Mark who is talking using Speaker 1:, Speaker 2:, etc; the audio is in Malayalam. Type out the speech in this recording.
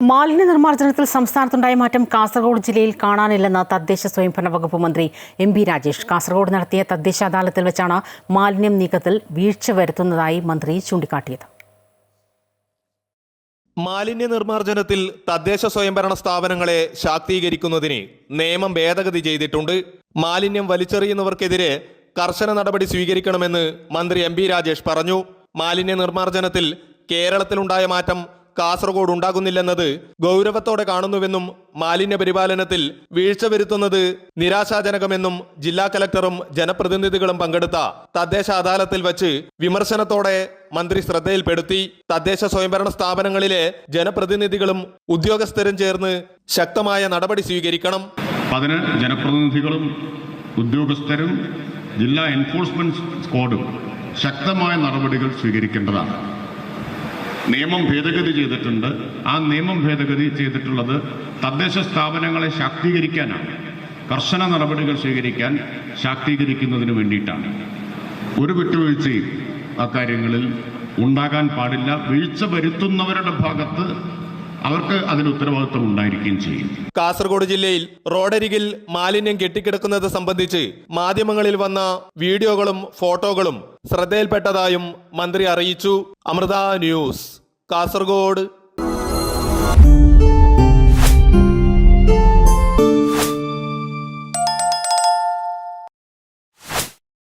Speaker 1: മാലിന്യ നിർമ്മാർജനത്തിൽ സംസ്ഥാനത്തുണ്ടായ മാറ്റം കാസർഗോഡ് ജില്ലയിൽ കാണാനില്ലെന്ന് തദ്ദേശ സ്വയംഭരണ വകുപ്പ് മന്ത്രി എം ബി രാജേഷ്. കാസർഗോഡ് നടത്തിയ തദ്ദേശ അദാലത്തിൽ വെച്ചാണ് മാലിന്യം നീക്കത്തിൽ വീഴ്ച വരുത്തുന്നതായി മന്ത്രി ചൂണ്ടിക്കാട്ടിയത്.
Speaker 2: മാലിന്യ നിർമ്മാർജനത്തിൽ തദ്ദേശ സ്വയംഭരണ സ്ഥാപനങ്ങളെ ശാക്തീകരിക്കുന്നതിന് നിയമം ഭേദഗതി ചെയ്തിട്ടുണ്ട്. മാലിന്യം വലിച്ചെറിയുന്നവർക്കെതിരെ കർശന നടപടി സ്വീകരിക്കണമെന്ന് മന്ത്രി എം രാജേഷ് പറഞ്ഞു. മാലിന്യ നിർമ്മാർജനത്തിൽ കേരളത്തിലുണ്ടായ മാറ്റം കാസർഗോഡ് ഉണ്ടാകുന്നില്ലെന്നത് ഗൗരവത്തോടെ കാണുന്നുവെന്നും മാലിന്യ പരിപാലനത്തിൽ വീഴ്ച വരുത്തുന്നത് നിരാശാജനകമെന്നും ജില്ലാ കലക്ടറും ജനപ്രതിനിധികളും പങ്കെടുത്ത തദ്ദേശ അദാലത്തിൽ വച്ച് വിമർശനത്തോടെ മന്ത്രി ശ്രദ്ധയിൽപ്പെടുത്തി. തദ്ദേശ സ്വയംഭരണ സ്ഥാപനങ്ങളിലെ ജനപ്രതിനിധികളും ഉദ്യോഗസ്ഥരും ചേർന്ന് ശക്തമായ നടപടി സ്വീകരിക്കണം.
Speaker 3: അതിന് ജനപ്രതിനിധികളും ഉദ്യോഗസ്ഥരും ജില്ലാ എൻഫോഴ്സ്മെന്റ് സ്ക്വാഡും ശക്തമായ നടപടികൾ സ്വീകരിക്കേണ്ടതാണ്. നിയമം ഭേദഗതി ചെയ്തിട്ടുണ്ട്. ആ നിയമം ഭേദഗതി ചെയ്തിട്ടുള്ളത് തദ്ദേശ സ്ഥാപനങ്ങളെ ശാക്തീകരിക്കാനാണ്. കർശന നടപടികൾ സ്വീകരിക്കാൻ ശാക്തീകരിക്കുന്നതിന് വേണ്ടിയിട്ടാണ്. ഒരു വിട്ടുവീഴ്ചയും അക്കാര്യങ്ങളിൽ ഉണ്ടാകാൻ പാടില്ല. വീഴ്ച വരുത്തുന്നവരുടെ ഭാഗത്ത് അവർക്ക് അതിന് ഉത്തരവാദിത്വം ഉണ്ടായിരിക്കുകയും ചെയ്യും.
Speaker 2: കാസർഗോഡ് ജില്ലയിൽ റോഡരികിൽ മാലിന്യം കെട്ടിക്കിടക്കുന്നത് സംബന്ധിച്ച് മാധ്യമങ്ങളിൽ വന്ന വീഡിയോകളും ഫോട്ടോകളും ശ്രദ്ധയിൽപ്പെട്ടതായും മന്ത്രി അറിയിച്ചു. അമൃത ന്യൂസ്. കാസർഗോഡ്.